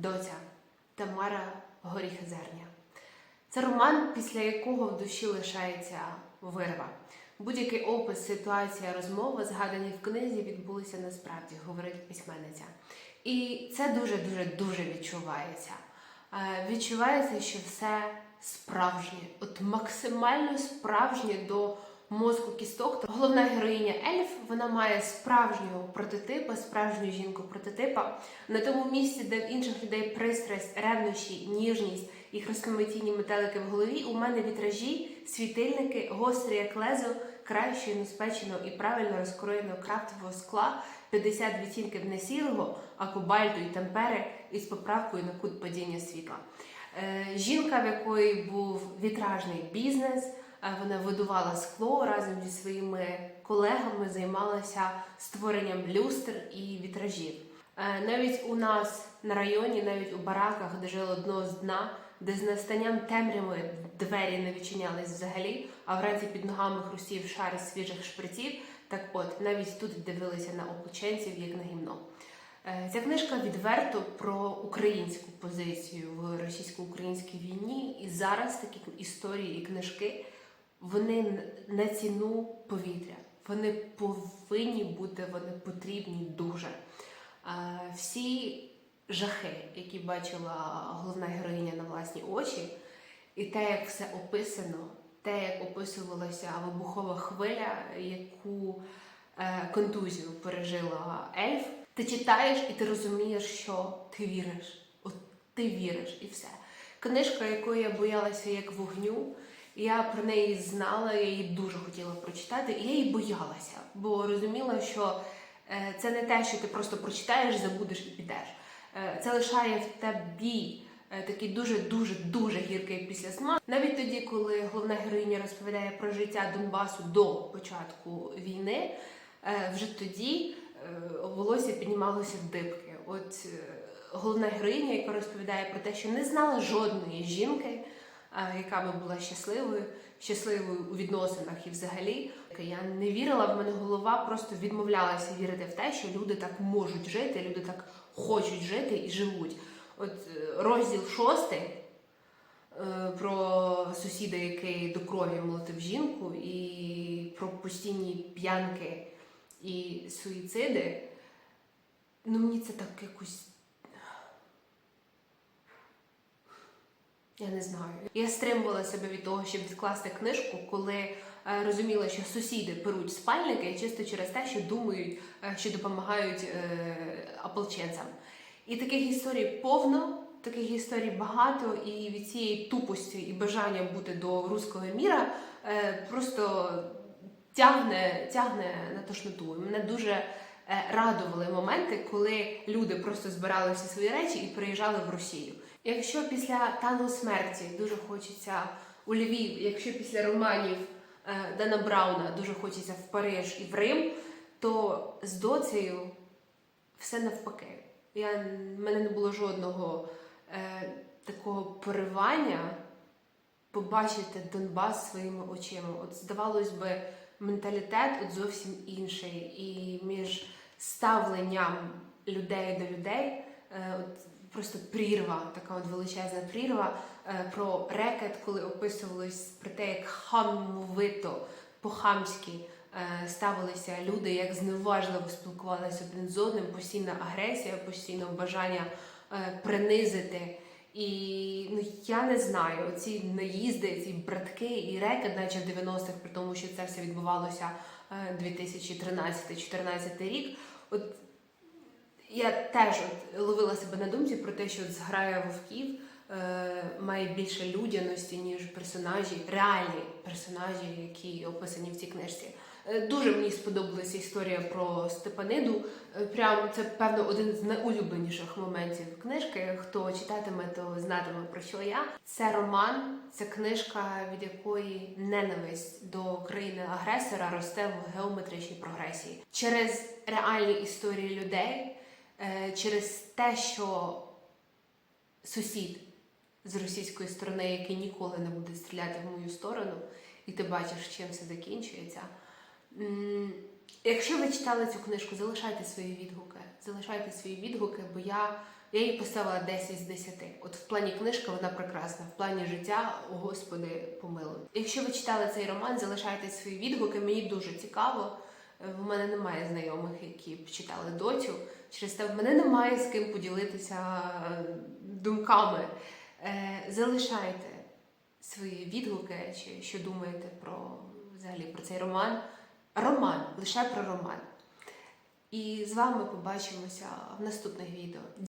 доця Тамара Горіхозерня. Це роман, після якого в душі лишається вирва. Будь-який опис, ситуація, розмова, згадані в книзі, відбулися насправді, говорить письменниця. І це дуже дуже дуже відчувається. Е, Відчувається, що все справжнє, от максимально справжнє до мозку кісток. Головна героїня Ельф вона має справжнього прототипа, справжню жінку прототипа на тому місці, де в інших людей пристрасть, ревнощі, ніжність і хрестоматійні метелики в голові. У мене вітражі, світильники, гострі як лезо, кращої неспеченого і правильно розкроєного крафтового скла, 50 відтінків не сірого, а кобальту і темпери із поправкою на кут падіння світла. Е, Жінка, в якої був вітражний бізнес, вона видувала скло разом зі своїми колегами, займалася створенням люстр і вітражів. Е, Навіть у нас на районі, навіть у бараках, де жило дно з дна, де з настанням темряви двері не відчинялись взагалі, а вранці під ногами хрустів шар свіжих шприців. Так от, навіть тут дивилися на ополченців, як на гімно. Е, Ця книжка відверто про українську позицію в російсько-українській війні. І зараз такі історії і книжки вони на ціну повітря. Вони повинні бути, вони потрібні дуже. Всі жахи, які бачила головна героїня на власні очі, і те, як все описано, те, як описувалася вибухова хвиля, яку е, контузію пережила ельф, ти читаєш і ти розумієш, що ти віриш. От ти віриш і все. Книжка, якої я боялася як вогню, я про неї знала, я її дуже хотіла прочитати, і я її боялася, бо розуміла, що е, це не те, що ти просто прочитаєш, забудеш і підеш. Е, Це лишає в тобі е, такий дуже дуже гіркий післясмак. Навіть тоді, коли головна героїня розповідає про життя Донбасу до початку війни, вже тоді волосся піднімалося дибки. От головна героїня, яка розповідає про те, що не знала жодної жінки, яка би була щасливою, щасливою у відносинах і взагалі. Я не вірила, в мене голова просто відмовлялася вірити в те, що люди так можуть жити, люди так хочуть жити і живуть. От е, розділ шостий е, про сусіда, який до крові молотив жінку, і про постійні п'янки і суїциди. Ну, мені це так якось. Я не знаю. Я стримувала себе від того, щоб відкласти книжку, коли е, розуміла, що сусіди беруть спальники чисто через те, що думають, е, що допомагають е, ополченцям. І таких історій повно, таких історій багато, і від цієї тупості і бажання бути до руського міра просто тягне, тягне на тошноту. І Мене дуже радували моменти, коли люди просто збирали всі свої речі і приїжджали в Росію. Якщо після тану смерті дуже хочеться у Львів, якщо після романів е, Дана Брауна дуже хочеться в Париж і в Рим, то з доцею все навпаки. Я, в мене не було жодного е, такого поривання побачити Донбас своїми очима. От здавалось би, менталітет от зовсім інший. І між ставленням людей до людей, е, от просто прірва, така от величезна прірва е, про рекет, коли описувалось про те, як хамовито, по-хамськи е, ставилися люди, як зневажливо спілкувалися один з одним, постійна агресія, постійно бажання е, принизити. І ну я не знаю, ці наїзди, ці братки і рекет, наче в 90-х, при тому, що це все відбувалося е, 2013-2014 рік. От я теж от ловила себе на думці про те, що от зграя вовків е, має більше людяності, ніж персонажі, реальні персонажі, які описані в цій книжці. Е, Дуже мені сподобалася історія про Степаниду. Е, Прям це певно один з найулюбленіших моментів книжки. Хто читатиме, то знатиме про що я. Це роман, це книжка, від якої ненависть до країни-агресора росте в геометричній прогресії через реальні історії людей, через те, що сусід з російської сторони, який ніколи не буде стріляти в мою сторону, і ти бачиш, чим все закінчується. Якщо ви читали цю книжку, залишайте свої відгуки. Залишайте свої відгуки, бо я Я їй поставила 10 з 10. От в плані книжка вона прекрасна, в плані життя, о Господи, помилуй. Якщо ви читали цей роман, залишайте свої відгуки. Мені дуже цікаво. В мене немає знайомих, які б читали дотю. Через те в мене немає з ким поділитися е, думками. Е, Залишайте свої відгуки, чи що думаєте про взагалі про цей роман. Роман, лише про роман. І з вами побачимося в наступних відео.